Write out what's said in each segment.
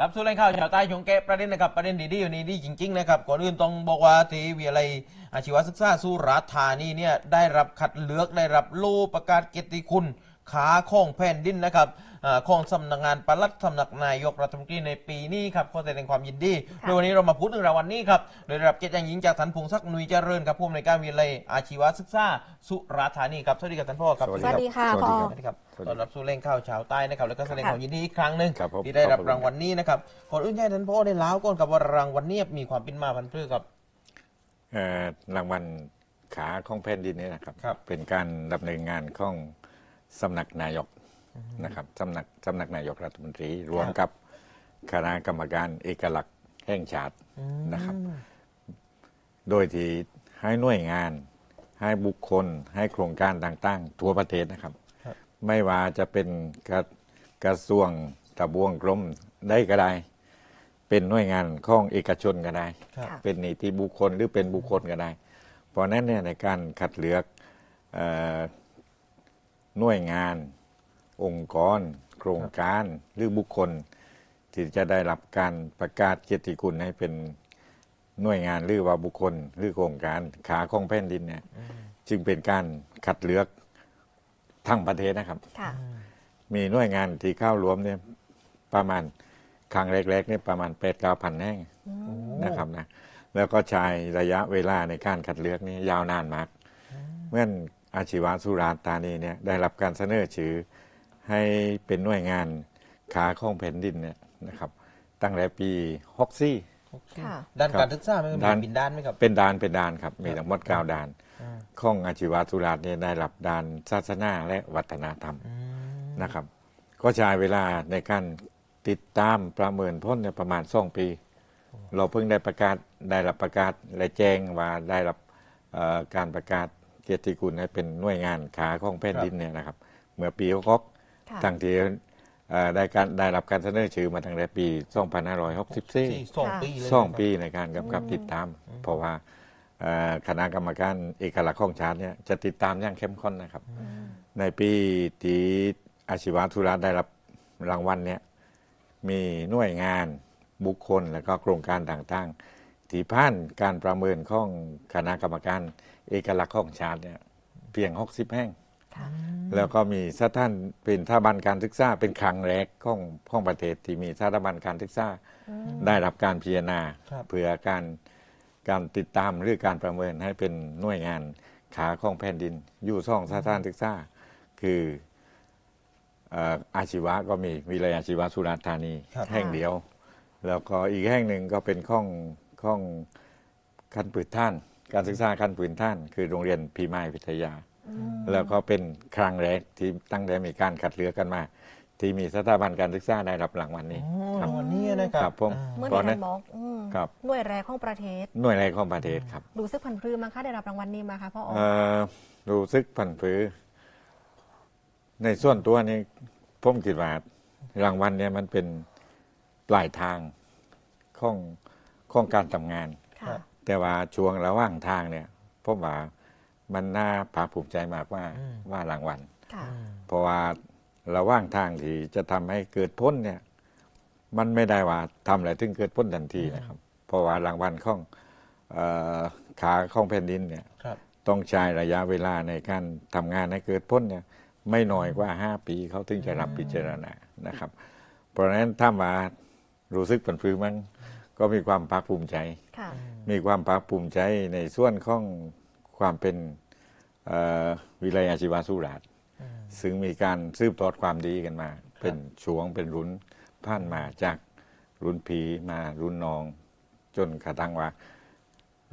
ครับสู้เล่นข่าวชาวใต้ชงแกะประเด็นนะครับประเด็นดีๆอยู่นี่ดีจริงๆนะครับก่อนอื่นต้องบอกว่าที่วิทยาลัยอาชีวศึกษาสุราษฎร์ธานีเนี่ยได้รับคัดเลือกได้รับโลประกาศเกียรติคุณ ขาของแผ่นดินนะครับอาของสำนักงานปลัดสำนักนายกรัฐมนตรีในปีนี้ครับขอแสดงความยินดีโดยวันนี้เรามาพูดถึงรางวัลนี้ครับโดยได้รับเกียรติอย่างยิ่งจากท่านพงศักดิ์นุยเจริญครับผู้อำนวยการวิทยาลัยอาชีวศึกษาสุราษฎร์ธานีครับสวัสดีครับท่านพ่อครับสวัสสวัสดีค่ะสวัสพ่ดีอสวัสดีครับต้อนรับสู่เล่งข้าวเช้าใต้นะครับแล้วก็แสดงความยินดีอีกครั้งหนึ่งครับผมที่ได้รับขอบคุณ รางวัลนี้นะครับก่อนอื่นให้ท่านพ่อได้เล่าก่อนกับว่ารางวัลนี้มีความเป็นมาพันธุ์พืชครับ เอ่อรางวัลขาของแผ่นดินเนี่ยนะครับ ครับเป็นการดำเนินงานของ สำนักนายกนะครับสำนักสำนักนายกรัฐมนตรี รวมกับคณะกรรมการเอกลักษณ์แห่งชาตินะครับ โดยที่ให้หน่วยงาน ให้บุคคล ให้โครงการต่างๆ ทั่วประเทศนะครับครับไม่ว่าจะเป็นกระกระทรวงตะบวงกรมได้ก็ได้ เป็นหน่วยงานของเอกชนก็ได้ครับค่ะเป็นนิติบุคคลหรือเป็นบุคคลก็ได้ เพราะฉะนั้นเนี่ยในการคัดเลือกเออ หน่วยงาน องค์กร โครงการ หรือบุคคล ที่จะได้รับการประกาศเกียรติคุณให้เป็นหน่วยงานหรือว่าบุคคล หรือโครงการขาของแผ่นดินเนี่ยจึงเป็นการคัดเลือกทั้งประเทศนะครับค่ะมีหน่วยงานที่เข้ารวมเนี่ยประมาณครั้งแรกๆเนี่ยประมาณแปดเก้าพันแห่งนะครับนะแล้วก็ใช้ระยะเวลาในการคัดเลือกนี่ยาวนานมากเมื่อ อาชีวะสุราษฎร์ธานีเนี่ยได้รับการเสนอชื่อให้เป็นหน่วยงานขาของแผ่นดินเนี่ยนะครับตั้งแต่ปีฮอกซี่ค่ะด้านครับการศึกษาไหมครับด้านมีบินด้านไหมครับเป็นดานเป็นดานครับมีทั้งหมดเก้าดานอ่าของอาชีวะสุราษฎร์เนี่ยได้รับดานศาสนาและวัฒนธรรมอืมนะครับ ก็ใช้เวลาในการติดตามประเมินพ้นเนี่ยประมาณสองปี เราเพิ่งได้ประกาศได้รับประกาศและแจ้งว่าได้รับเอ่อการประกาศ เกียรติคุณให้เป็นหน่วยงานขาของแผ่นดินเนี่ยนะครับ เมื่อปีหกค่ะตั้งที่เอ่อได้การได้รับการเสนอชื่อมาตั้งแต่ปี 2564สี่สองปีเลยสองนะครับปีในการกำกับติดตาม เพราะว่าเอ่อคณะกรรมการเอกลักษณ์ของชาติเนี่ยจะติดตามอย่างเข้มข้นนะครับ ในปีที่อาชีวะธุระได้รับรางวัลเนี่ยมีหน่วยงานบุคคลและก็โครงการต่างๆ ที่ผ่านการประเมินของคณะกรรมการ เอกลักษณ์ของชาติเนี่ยเพียง 60 แห่งค่ะแล้วก็มีสถานเป็นสถาบันการศึกษาเป็นครั้งแรกของของประเทศที่มีสถาบันการศึกษาได้รับการพิจารณาครับเพื่อการการติดตามหรือการประเมินให้เป็นหน่วยงานขาของแผ่นดิน อยู่ซ่องสถานศึกษาคือเอ่ออาชีวะก็มีวิทยาลัยอาชีวะสุราษฎร์ธานีครับแห่งเดียว แล้วก็อีกแห่งหนึ่งก็เป็นข้องข้องขั้นพื้นท่าน การศึกษาขั้นพื้นท่านคือโรงเรียนพีไม้วิทยา แล้วก็เป็นครั้งแรกที่ตั้งแต่มีการคัดเลือกกันมา ที่มีสถาบันการศึกษาได้รับรางวัลนี้อ๋อครัราบงวัลนี้นะคครัรับบผมอ่าเมื่อเพราะในนั้ท่านนบอกอืมครับหน่วยแรกของประเทศ หน่วยแรกของประเทศครับรู้สึกพันพรือมาคะได้รับรางวัลนี้มาคะพ่ออ๋อเอ่อรู้สึกผันผือ ในส่วนตัวนี้ผมคิดว่ารางวัลเนี่ยมันเป็นปลายทางของของการทำงานค่ะ แต่ว่าช่วงระหว่างทางเนี่ยผมว่ามันน่าภาคภูมิใจมากว่าอืมว่ารางวัลค่ะเพราะว่าระหว่างทางที่จะทำให้เกิดพ้นเนี่ย มันไม่ได้ว่าทำอะไรถึงเกิดพ้นทันทีนะครับ เพราะว่ารางวัลของเออขาของแผ่นดินเนี่ยครับต้องใช้ระยะเวลาในการทำงานให้เกิดพ้นเนี่ย ไม่น้อยกว่า 5 ปีเขาถึงจะรับพิจารณานะครับ เพราะฉะนั้นถ้ามารู้สึกผันพือมัน ก็มีความภาคภูมิใจค่ะมีความภาคภูมิใจในส่วนของความเป็นเอ่อวิทยาลัยอาชีวะสุราษฎร์ซึ่งมีการสืบทอดความดีกันมา เป็นช่วงเป็นรุ่นผ่านมาจากรุ่นผีมารุ่นน้อง จนกระทั่งว่า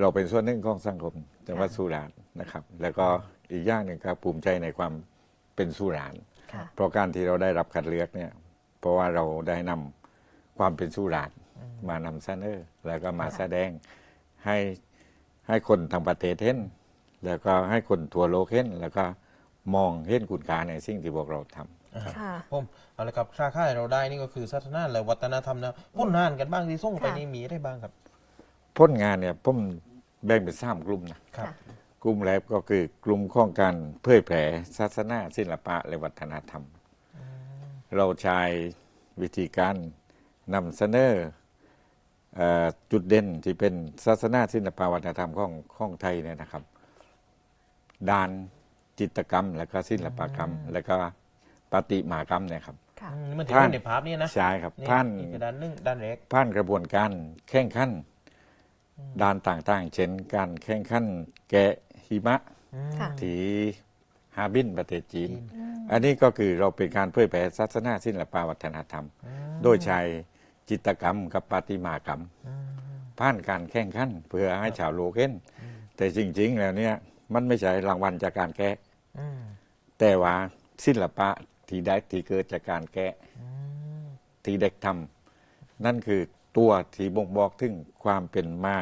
เราเป็นส่วนหนึ่งของสังคมจังหวัดสุราษฎร์นะครับ แล้วก็อีกอย่างหนึ่งก็ภูมิใจในความเป็นสุราษฎร์ค่ะเพราะการที่เราได้รับคัดเลือกเนี่ย เพราะว่าเราได้นำความเป็นสุราษฎร์ มานำเสนอแล้วก็มาแสดงให้ให้คนทางประเทศเห็น แล้วก็ให้คนทั่วโลกเห็น แล้วก็มองเห็นคุณค่าในสิ่งที่พวกเราทำค่ะผมเอาละครับค่าค่าเราได้นี่ก็คือศาสนาและวัฒนธรรมนะพ้นนานกันบ้างที่ส่งไปค่ะนี่มีได้บ้างครับพ้นงานเนี่ยผมแบ่งเป็นสามกลุ่มนะครับค่ะกลุ่มแรกก็คือกลุ่มของการเผยแผ่ศาสนาศิลปะและวัฒนธรรม เราใช้วิธีการนำเสนอเอ่อ จุดเด่นที่เป็นศาสนาศิลปวัฒนธรรมของของไทยเนี่ยนะครับ ด้านจิตรกรรม และก็ศิลปกรรม และก็ปฏิมากรรมเนี่ยครับค่ะอืมนี่มันถึงท่านในภาพนี้นะใช่ครับนี่ท่านนี่คือด้านหนึ่งด้านเล็กผ่านกระบวนการแข่งขันด้านต่างๆ เช่นการแข่งขันแกะหิมะ ค่ะ ที่ฮาร์บินประเทศจีน อันนี้ก็คือเราเป็นการเผยแผ่ศาสนาศิลปวัฒนธรรม โดยใช้ จิตรกรรมกับปฏิมากรรมผ่านการแข่งขันเพื่อให้ชาวโลกเห็นแต่จริงๆแล้วเนี่ยมันไม่ใช่รางวัลจากการแกะอืมแต่ว่าศิลปะที่ได้ที่เกิดจากการแกะที่เด็กทำนั่นคือตัวที่บ่งบอกถึงความเป็นมา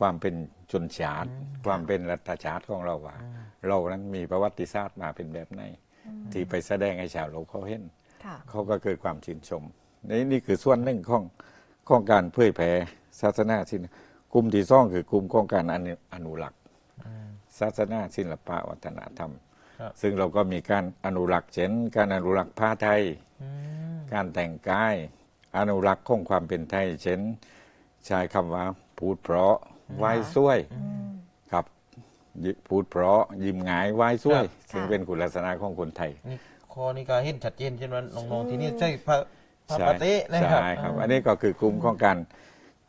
ความเป็นชนชาติ ความเป็นรัฐชาติของเราว่า เรานั้นมีประวัติศาสตร์มาเป็นแบบไหนที่ไปแสดงให้ชาวโลกเขาเห็นค่ะเขาก็เกิดความชื่นชม นี่นี่คือส่วนหนึ่งของของการเผยแผ่ศาสนาศิลป์กลุ่มที่สองคือกลุ่มของการอนุอนุรักษ์ศาสนาศิลปะวัฒนธรรมครับซึ่งเราก็มีการอนุรักษ์เช่น การอนุรักษ์ผ้าไทยอืมการแต่งกาย อนุรักษ์ของความเป็นไทย เช่นใช้คำว่าพูดเพราะไหว้ซ้วยกับยิพูดเพราะยิ้มหงายไหว้ซ้วย ซึ่งเป็นคุณลักษณะของคนไทยนี่คอนี่ก็เห็นชัดเจนเช่นว่าน้องๆที่นี่ใช่ พระพระปาเต้นะครับใช่ครับ อันนี้ก็คือกลุ่มของการ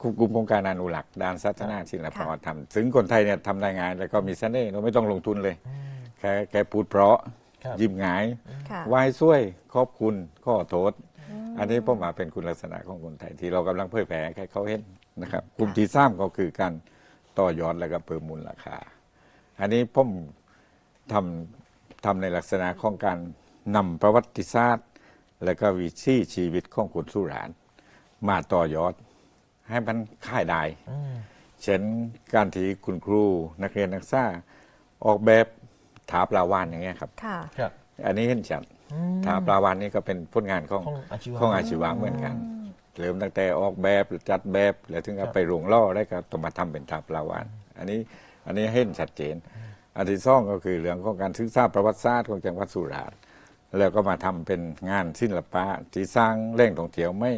กลุ่มกลุ่มของการอนุรักษ์ด้านศาสนาศิลปวัฒนธรรมถึงคนไทยเนี่ยทำได้งานแล้วก็มีเสน่ห์เราไม่ต้องลงทุนเลย แค่แค่พูดเพราะครับยิ้มหงายค่ะไหว้ซ้วยขอบคุณข้อโทษ อันนี้ผมว่าเป็นคุณลักษณะของคนไทยที่เรากำลังเผยแผ่ให้เขาเห็นนะครับกลุ่มที่สามก็คือการต่อยอดแล้วก็เพิ่มมูลราคา อันนี้ผมทำทำในลักษณะของการนำประวัติศาสตร์ และก็วิถีชีวิตของคนสุราน มาต่อยอด ให้มันค่ายได้อืมเช่นการที่คุณครูนักเรียนนักศึกษาออกแบบถาปลาวานอย่างเงี้ยครับ ค่ะ ครับ อันนี้เห็นชัดอืมถาปลาวานนี่ก็เป็นผลงานของของอาชีวะ ของอาชีวะเหมือนกันเริ่มตั้งแต่ออกแบบจัดแบบแล้วถึงกับไปโรงล่อแล้วก็ต้องมาทำเป็นถาปลาวาน อันนี้อันนี้เห็นชัดเจน อันที่สองก็คือเรื่องของการศึกษาประวัติศาสตร์ของจังหวัดสุราษฎร์ แล้วก็มาทำเป็นงานศิลปะที่สร้างแหล่งท่องเที่ยวไม่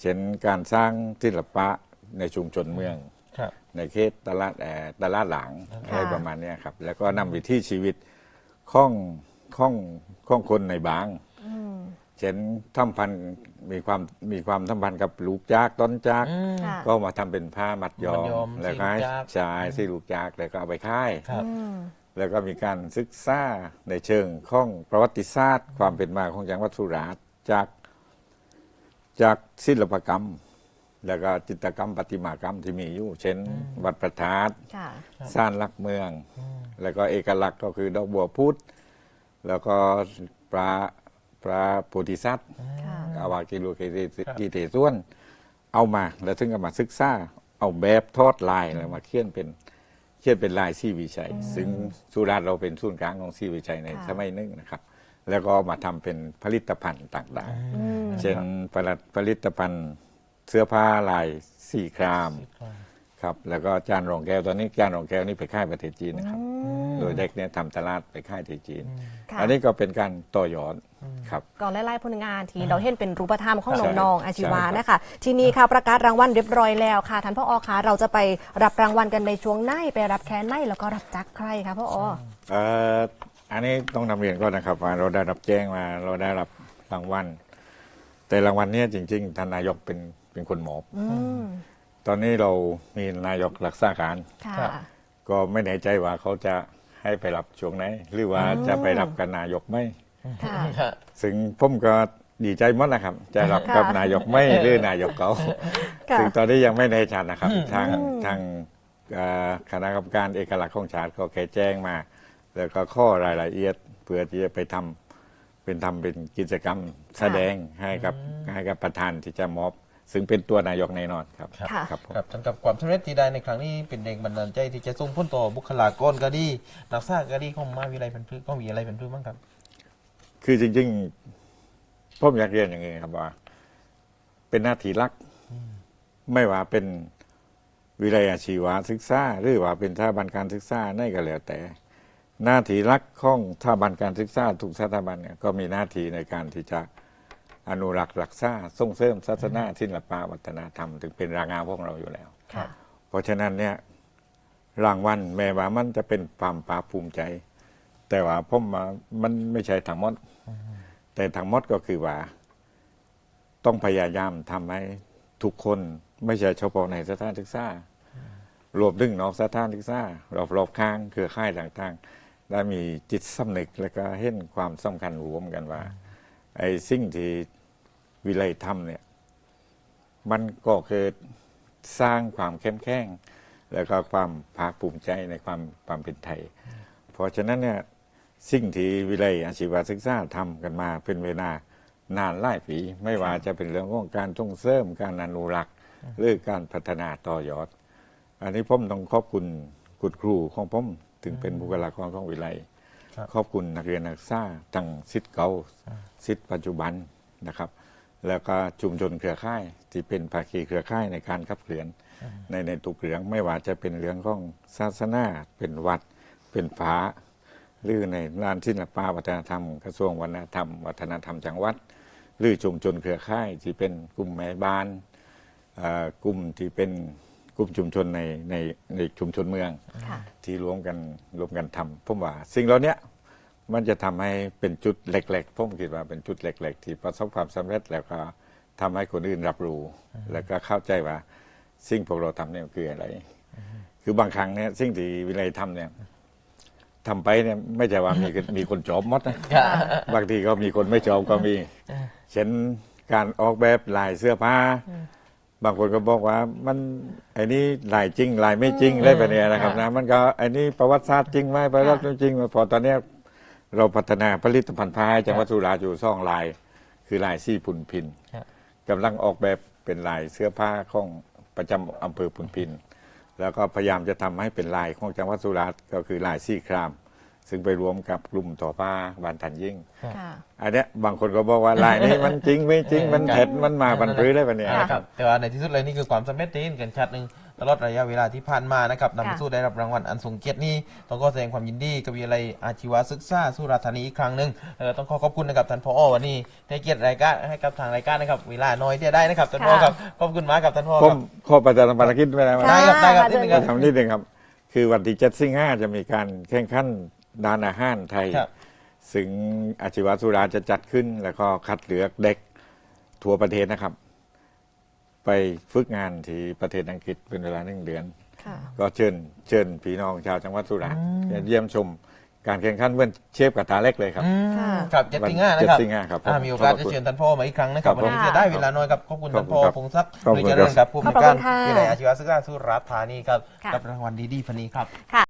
เช่นการสร้างศิลปะในชุมชนเมืองครับในเขตตลาดแอร์ตลาดหลังค่ะอะไรประมาณเนี้ยครับ แล้วก็นำวิถีชีวิตของของของคนในบางอืมเช่นทำพันธุ์มีความมีความทำพันธ์กับลูกจาก ต้นจากอืมค่ะก็มาทำเป็นผ้ามัดยอมัดยอมมแล้วก็ให้สีลูกจากชายสีลูกจากแล้วก็เอาไปค่ายครับอืม แล้วก็มีการศึกษาในเชิงของประวัติศาสตร์ ความเป็นมาของจังหวัดสุราษฎร์จากจากศิลปกรรม แล้วก็จิตรกรรมประติมากรรมที่มีอยู่เช่น วัดประทาดค่ะสร้างหลักเมือง แล้วก็เอกลักษณ์ก็คือดอกบัวพุธแล้วก็ปลาปลาโพธิสัตว์ค่ะอาวากิโลเกเตครับกีเตส่วน เอามาแล้วถึงก็มาศึกษา เอาแบบทอดลายแล้วมาเขียนเป็น เขียนเป็นลายซีวิชัย ซึ่งสุราษฎร์เราเป็นศูนย์กลางของซีวิชัยในค่ะสมัยหนึงนะครับ แล้วก็มาทำเป็นผลิตภัณฑ์ต่างอืมๆเช่นผลิตผลิตภัณฑ์เสื้อผ้าลายสีครามครับครับ แล้วก็จานรองแก้วตอนนี้จานรองแก้วนี่ไปค่ายประเทศจีนนะครับ โดยเด็กเนี่ยทำตลาดไปค่ายที่จีน ค่ะ อันนี้ก็เป็นการต่อยอดครับ ก่อนไล่ๆผลงานที่เราเห็นเป็นรูปธรรมของใช่น้องๆอาชีวะใช่ครับ นะคะ ทีนี้ค่ะประกาศรางวัลเรียบร้อยแล้วค่ะท่านพ่ออคะเราจะไปรับรางวัลกันในช่วงไหนไปรับแค่ไหนแล้วก็รับจักใครคะพ่ออ เอ่ออันนี้ต้องนำเรียนก่อนนะครับว่าเราได้รับแจ้งมาเราได้รับรางวัล แต่รางวัลเนี้จริงๆท่านนายกเป็นเป็นคนมอบ อืมตอนนี้เรามีนายกรักษาการ ค่ะ ครับ ก็ไม่แน่ใจว่าเขาจะ ให้ไปรับช่วงไหน หรือว่าจะไปรับกับนายกไหมค่ะครับซึ่งผมก็ดีใจหมดนะครับ จะรับกับค่ะนายกไหม่หรือนายกเขาค่ะ ซึ่งตอนนี้ยังไม่แน่ชัดนะครับ ทางทางเอ่อคณะกรรมการเอกลักษณ์ของชาติก็แค่แจ้งมา แล้วก็ข้อรายละเอียดเพื่อที่จะไปทำเป็นทำเป็นกิจกรรมแสดงให้กับให้กับประธานที่จะมอบ ซึ่งเป็นตัวนายกแน่นอนครับค่ะ ครับผม ครับสำหรับความสำเร็จที่ได้ในครั้งนี้เป็นแรงบันดาลใจที่จะส่งผลต่อบุคลากรก็ดีนักศึกษาก็ดีของมหาวิทยาลัยเป็นพืชของวิทยาลัยเป็นพืชบ้างครับ คือจริงๆผมอยากเรียนอย่างนี้ครับว่า เป็นหน้าที่หลัก ไม่ว่าเป็นวิทยาชีวศึกษาหรือว่าเป็นสถาบันการศึกษาในก็แล้วแต่ หน้าที่หลักของสถาบันการศึกษาทุกสถาบันเนี่ยก็มีหน้าที่ในการที่จะ อนุรักษ์รักษาส่งเสริมศาสนาศิลปะวัฒนธรรม ถึงเป็นรางงานพวกเราอยู่แล้ว ค่ะ เพราะฉะนั้นเนี่ยรางวัลแม้ว่ามันจะเป็นความภาคภูมิใจ แต่ว่าผมว่ามันไม่ใช่ทั้งหมด แต่ทั้งหมดก็คือว่า ต้องพยายามทำให้ทุกคนไม่ใช่เฉพาะในสถานศึกษารวมถึงนอกสถานศึกษารอบๆข้างเครือข่ายต่างๆ ได้มีจิตสำนึกและก็เห็นความสำคัญรวมกันว่าไอ้สิ่งที่ วิไลทำเนี่ย มันก็เกิดสร้างความเข้มแข็งแล้วก็ความภาคภูมิใจในความความเป็นไทย เพราะฉะนั้นเนี่ยสิ่งที่วิไลอาชีวศึกษาทำกันมาเป็นเวลานานหลายปี ไม่ว่าจะเป็นเรื่องของการส่งเสริมการอนุรักษ์หรือการพัฒนาต่อยอด อันนี้ผมต้องขอบคุณคุณครูของผมถึงเป็นบุคลากรของวิไลครับขอบคุณนักเรียนนักศึกษาทั้งสิทธิ์เก่าสิทธิ์ปัจจุบันนะครับ แล้วก็ชุมชนเครือข่ายที่เป็นภาคีเครือข่ายในการขับเคลื่อน ในในตุกเรื่องไม่ว่าจะเป็นเรื่องของศาสนาเป็นวัดเป็นพระหรือในด้านศิลปะวัฒนธรรม กระทรวงวัฒนธรรม วัฒนธรรมจังหวัด หรือชุมชนเครือข่ายที่เป็นกลุ่มแม่บ้านเอ่อกลุ่มที่เป็นกลุ่มชุมชนในในในชุมชนเมืองค่ะที่รวมกันรวมกันทำผมว่าสิ่งเหล่านี้ มันจะทำให้เป็นจุดเล็กๆผมคิดว่าเป็นจุดเล็ก ๆ ที่ประสบความสำเร็จแล้วก็ทำให้คนอื่นรับรู้ แล้วก็เข้าใจว่าสิ่งพวกเราทำเนี่ยคืออะไร คือบางครั้งเนี่ยสิ่งที่วิไลทำเนี่ยทำไปเนี่ยไม่ใช่ว่ามีมีคนจอบหมดนะค่ะบางทีก็มีคนไม่จอบก็มี เช่นการออกแบบลายเสื้อผ้า บางคนก็บอกว่ามันไอ้นี่ลายจริงลายไม่จริงอะไรแบบเนี้ยนะครับนะมันก็ไอ้นี่ประวัติศาสตร์จริงไหมประวัติศาสตร์จริงไหมพอตอนเนี้ย เราพัฒนาผลิตภัณฑ์ผ้าให้จังหวัดสุราษฎร์อยู่ซ่องลาย คือลายซี่พุนพินครับ กำลังออกแบบเป็นลายเสื้อผ้าของประจำอำเภอพุนพิน แล้วก็พยายามจะทำให้เป็นลายของจังหวัดสุราษฎร์ก็คือลายซี่คราม ซึ่งไปรวมกับกลุ่มต่อผ้าบานทันยิ่ง ค่ะ อันเนี้ยบางคนก็บอกว่าลายนี้มันจริงไม่จริงมันเท็จมันมาบันพื้นได้ปะเนี่ยค่ะนะครับแต่ว่าในที่สุดเลยนี่คือความสำเร็จที่เห็นกันชัดหนึ่ง ตลอดระยะเวลาที่ผ่านมานะครับนำไปค่ะสู่ได้รับรางวัลอันทรงเกียรตินี้ต้องขอแสดงความยินดีกับวิทยาลัยอาชีวศึกษาสุราษฎร์ธานีอีกครั้งหนึ่งเออต้องขอขอบคุณนะครับท่านผอวันนี้ให้เกียรติรายการให้กับทางรายการนะครับเวลาน้อยที่จะได้นะครับท่านผอครับขอบคุณมากครับท่านผอผคมรับ ขอประชาสัมพันธ์กิจไว้นะว่าได้ครับได้ครับค่ะนิดนึงคจะรับทำนิดหนึ่งครับ คือวันที่เจ็ดสิงหาจะมีการแข่งขันด้านอาหารไทย ครับ ซึ่งอาชีวะสุราจะจัดขึ้น แล้วก็คัดเลือกเด็กทั่วประเทศนะครับ ไปฝึกงานที่ประเทศอังกฤษเป็นเวลาหนึ่งเดือน ค่ะ ก็เชิญเชิญพี่น้องชาวจังหวัดสุราษฎร์อืม เยี่ยมชมการแข่งขันเหมือนเชฟกระทะเล็กเลยครับ อืมค่ะ ครับเจ็ดสิงหานะครับเจ็ดสิงหาครับผมอ่ามีโอกาสขอบจะคุณเชิญท่านพ่อมาอีกครั้งนะครับ ครับวันนี้ผมจะได้เวลาน้อยครับขอบคุณท่านพ่อขอบคุณครับพงศักดิ์ขอบโดคุยณเจริญครับผู้ขอบในวยการคุณค่ะ วิทยาลัยอาชีวศึกษาสุราษฎร์ธานีครับค่ะกับรางวัลดีๆพันนี้ครับค่ะ